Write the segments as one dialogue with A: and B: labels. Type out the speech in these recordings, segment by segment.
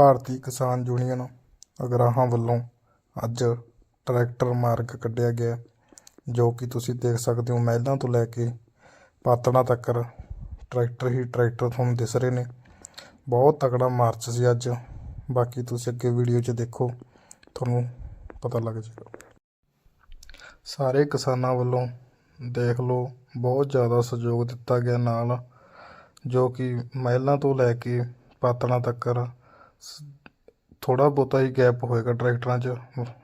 A: ਭਾਰਤੀ ਕਿਸਾਨ ਯੂਨੀਅਨ ਅਗਰਾਹਾਂ ਵੱਲੋਂ ਅੱਜ ਟਰੈਕਟਰ ਮਾਰਗ ਕੱਢਿਆ ਗਿਆ, ਜੋ ਕਿ ਤੁਸੀਂ ਦੇਖ ਸਕਦੇ ਹੋ ਮਹਿਲਾਂ ਤੋਂ ਲੈ ਕੇ ਪਾਤੜਾਂ ਤੱਕ ਟਰੈਕਟਰ ਹੀ ਟਰੈਕਟਰ ਤੁਹਾਨੂੰ ਦਿਸ ਰਹੇ ਨੇ। ਬਹੁਤ ਤਕੜਾ ਮਾਰਚ ਸੀ ਅੱਜ। ਬਾਕੀ ਤੁਸੀਂ ਅੱਗੇ ਵੀਡੀਓ 'ਚ ਦੇਖੋ, ਤੁਹਾਨੂੰ ਪਤਾ ਲੱਗ ਜਾਏਗਾ। ਸਾਰੇ ਕਿਸਾਨਾਂ ਵੱਲੋਂ ਦੇਖ ਲਓ, ਬਹੁਤ ਜ਼ਿਆਦਾ ਸਹਿਯੋਗ ਦਿੱਤਾ ਗਿਆ ਨਾਲ, ਜੋ ਕਿ ਮਹਿਲਾਂ ਤੋਂ ਲੈ ਕੇ ਪਾਤੜਾਂ ਤੱਕ ਥੋੜ੍ਹਾ ਬਹੁਤਾ ਹੀ ਗੈਪ ਹੋਏਗਾ ਟਰੈਕਟਰਾਂ 'ਚ।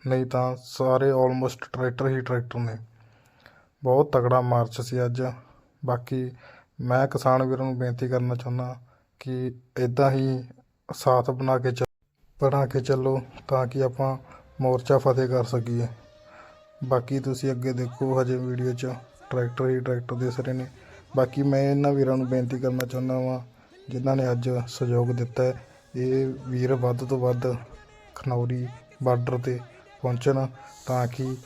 A: ਨਹੀਂ ਤਾਂ ਸਾਰੇ ਆਲਮੋਸਟ ਟਰੈਕਟਰ ਹੀ ਟਰੈਕਟਰ ਨੇ। ਬਹੁਤ ਤਕੜਾ ਮਾਰਚ ਸੀ ਅੱਜ। ਬਾਕੀ ਮੈਂ ਕਿਸਾਨ ਵੀਰਾਂ ਨੂੰ ਬੇਨਤੀ ਕਰਨਾ ਚਾਹੁੰਦਾ ਕਿ ਇਦਾਂ ਹੀ ਸਾਥ ਬਣਾ ਕੇ ਚੱ ਬਣਾ ਕੇ ਚੱਲੋ ਤਾਂ ਕਿ ਆਪਾਂ ਮੋਰਚਾ ਫਤਿਹ ਕਰ ਸਕੀਏ। ਬਾਕੀ ਤੁਸੀਂ ਅੱਗੇ ਦੇਖੋ ਹਜੇ ਵੀਡੀਓ 'ਚ ਟਰੈਕਟਰ ਹੀ ਟਰੈਕਟਰ ਦਿਸ ਰਹੇ ਨੇ। ਬਾਕੀ ਮੈਂ ਇਹਨਾਂ ਵੀਰਾਂ ਨੂੰ ਬੇਨਤੀ ਕਰਨਾ ਚਾਹੁੰਦਾ ਵਾਂ, ਜਿਨ੍ਹਾਂ ਨੇ ਅੱਜ ਸਹਿਯੋਗ ਦਿੱਤਾ ਹੈ। ਇਹ ਵੀਰ ਵੱਧ ਤੋਂ ਵੱਧ ਖਨੌਰੀ ਬਾਰਡਰ ਤੇ ਪਹੁੰਚਣ ਤਾਂ ਕਿ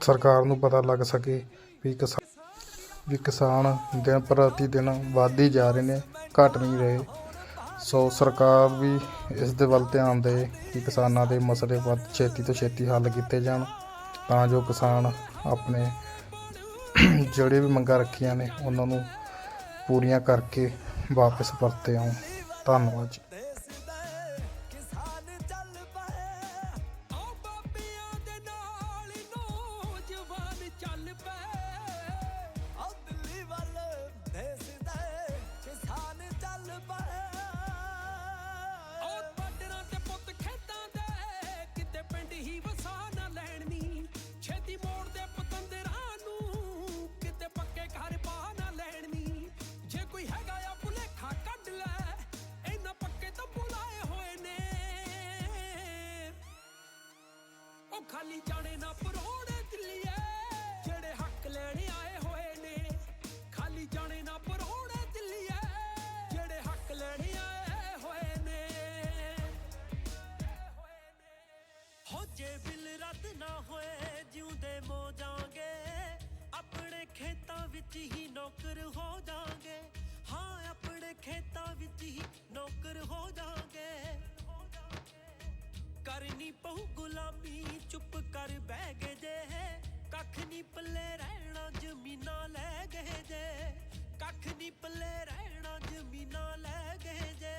A: ਸਰਕਾਰ ਨੂੰ ਪਤਾ ਲੱਗ ਸਕੇ ਵੀ ਕਿਸਾਨ ਵੀ ਕਿਸਾਨ ਦਿਨ ਪ੍ਰਤੀ ਦਿਨ ਵੱਧਦੀ ਜਾ ਰਹੇ ਨੇ, ਘਟ ਨਹੀਂ ਰਹੇ। ਸੋ ਸਰਕਾਰ ਵੀ ਇਸ ਦੇ ਵੱਲ ਧਿਆਨ ਦੇ ਕਿ ਕਿਸਾਨਾਂ ਦੇ ਮਸਲੇ ਵੱਧ ਛੇਤੀ ਤੋਂ ਛੇਤੀ ਹੱਲ ਕੀਤੇ ਜਾਣ ਤਾਂ ਜੋ ਕਿਸਾਨ ਆਪਣੇ ਜਿਹੜੇ ਵੀ ਮੰਗਾਂ ਰੱਖੀਆਂ ਨੇ, ਉਹਨਾਂ ਨੂੰ ਪੂਰੀਆਂ ਕਰਕੇ ਵਾਪਸ ਪਰਤੇ ਆਉਣ। ਧੰਨਵਾਦ ਜੀ
B: ਜੇ ਬਿੱਲ ਰੱਦ ਨਾ ਹੋਏ, ਜਿਉਂਦੇ ਮੋ ਜਾਾਂਗੇ ਆਪਣੇ ਖੇਤਾਂ ਵਿੱਚ ਹੀ ਨੌਕਰ ਹੋ ਜਾਾਂਗੇ ਹਾਂ, ਆਪਣੇ ਖੇਤਾਂ ਵਿੱਚ ਹੀ ਨੌਕਰ ਹੋ ਜਾਾਂਗੇ ਕਰਨੀ ਪਊ ਗੁਲਾਮੀ, ਚੁੱਪ ਕਰ ਬਹਿ ਗਏ ਜੇ। ਕੱਖ ਨਹੀਂ ਪੱਲੇ ਰਹਿਣਾ, ਜ਼ਮੀਨਾਂ ਲੈ ਗਏ ਜੇ। ਕੱਖ ਨਹੀਂ ਪੱਲੇ ਰਹਿਣਾ, ਜ਼ਮੀਨਾਂ ਲੈ ਗਏ ਜੇ।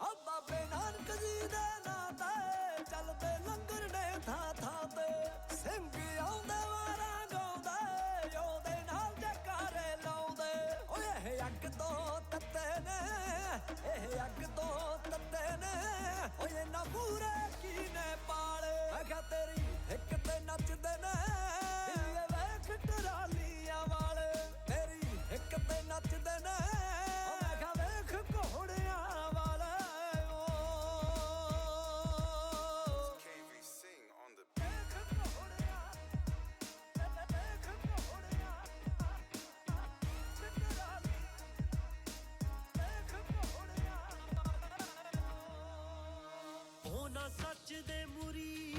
B: ਆ ਬਾਬੇ ਨਾਨਕ ਜੀ ਦੇ ਸਿੰਘ ਆਉਂਦੇ ਵਾਰਾਂ ਗਾਉਂਦੇ ਉਹਦੇ ਨਾਲ ਜਕਾਰੇ ਲਾਉਂਦੇ ਓਏ, ਇਹ ਅੱਗ ਤੋਂ ਤੱਤੇ ਨੇ, ਇਹ ਅੱਗ ਤੋਂ ਤੱਤੇ ਨੇ। ਓਏ ਨਾ ਪੂਰੇ ਕੀਨੇ ਪਾਲੇ, ਮੈਂ ਕਿਹਾ ਤੇਰੀ ਇੱਕ ਤੇ ਨੱਚਦੇ ਉਹਨਾਂ ਸੱਚ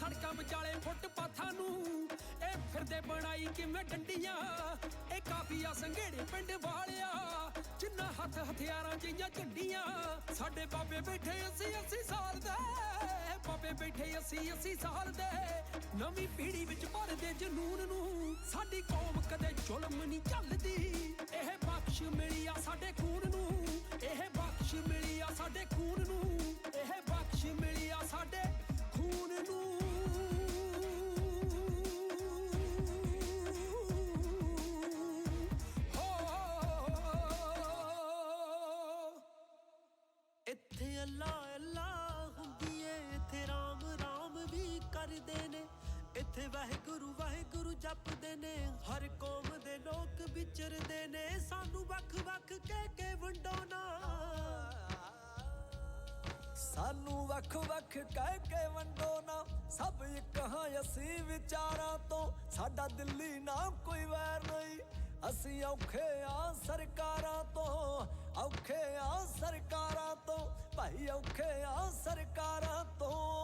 B: ਸੜਕਾਂ ਵਿਚਾਲੇ ਫੁੱਟਪਾਥਾਂ ਨੂੰ। ਇਹ ਫਿਰਦੇ ਬਣਾਈ ਕਿਵੇਂ ਡੰਡੀਆਂ। ਇਹ ਕਾਫੀਆ ਸੰਘੇੜੇ ਪਿੰਡ ਵਾਲਿਆ। ਜਿੰਨਾ ਹੱਥ ਹਥਿਆਰਾਂ ਜਿਹੀਆਂ ਝੰਡੀਆਂ ਸਾਡੇ ਬਾਬੇ ਬੈਠੇ 80 80 ਸਾਲ ਦੇ। ਬਾਬੇ ਬੈਠੇ 80 80 ਸਾਲ ਦੇ। ਨਵੀਂ ਪੀੜ੍ਹੀ ਵਿੱਚ ਭਰਦੇ ਜਨੂਨ ਨੂੰ। ਸਾਡੀ ਕੌਮ ਕਦੇ ਜ਼ੁਲਮ ਨਹੀਂ ਚੱਲਦੀ। ਇਹ ਬਖਸ਼ ਮਿਲੀ ਆ ਸਾਡੇ ਖੂਨ ਨੂੰ। ਇਹ ਬਖਸ਼ ਮਿਲੀ ਆ ਸਾਡੇ ਖੂਨ ਨੂੰ। ਇੱਥੇ ਅੱਲਾ ਅੱਲਾ ਹੁੰਦੀ ਏ, ਇੱਥੇ ਰਾਮ ਰਾਮ ਵੀ ਕਰਦੇ ਨੇ। ਇੱਥੇ ਵਾਹਿਗੁਰੂ ਵਾਹਿਗੁਰੂ ਜਪਦੇ ਨੇ, ਹਰ ਕੌਮ ਦੇ ਲੋਕ ਵਿਚਰਦੇ ਨੇ। ਸਾਨੂੰ ਵੱਖ ਵੱਖ ਕਹਿ ਕੇ ਵੰਡੋ ਨਾ। ਸਾਨੂੰ ਵੱਖ ਵੱਖ ਕਹਿ ਕੇ ਵੰਡੋ ਨਾ।
C: ਸਭ ਇੱਕ ਹਾਂ, ਅਸੀਂ ਵਿਚਾਰਾਂ ਤੋਂ। ਸਾਡਾ ਦਿੱਲੀ ਨਾ ਕੋਈ ਵੈਰ ਨਹੀਂ। ਅਸੀਂ ਔਖੇ ਆ ਸਰਕਾਰਾਂ ਤੋਂ। ਔਖੇ ਭਾਈ ਔਖੇ ਆ ਸਰਕਾਰਾਂ ਤੋਂ।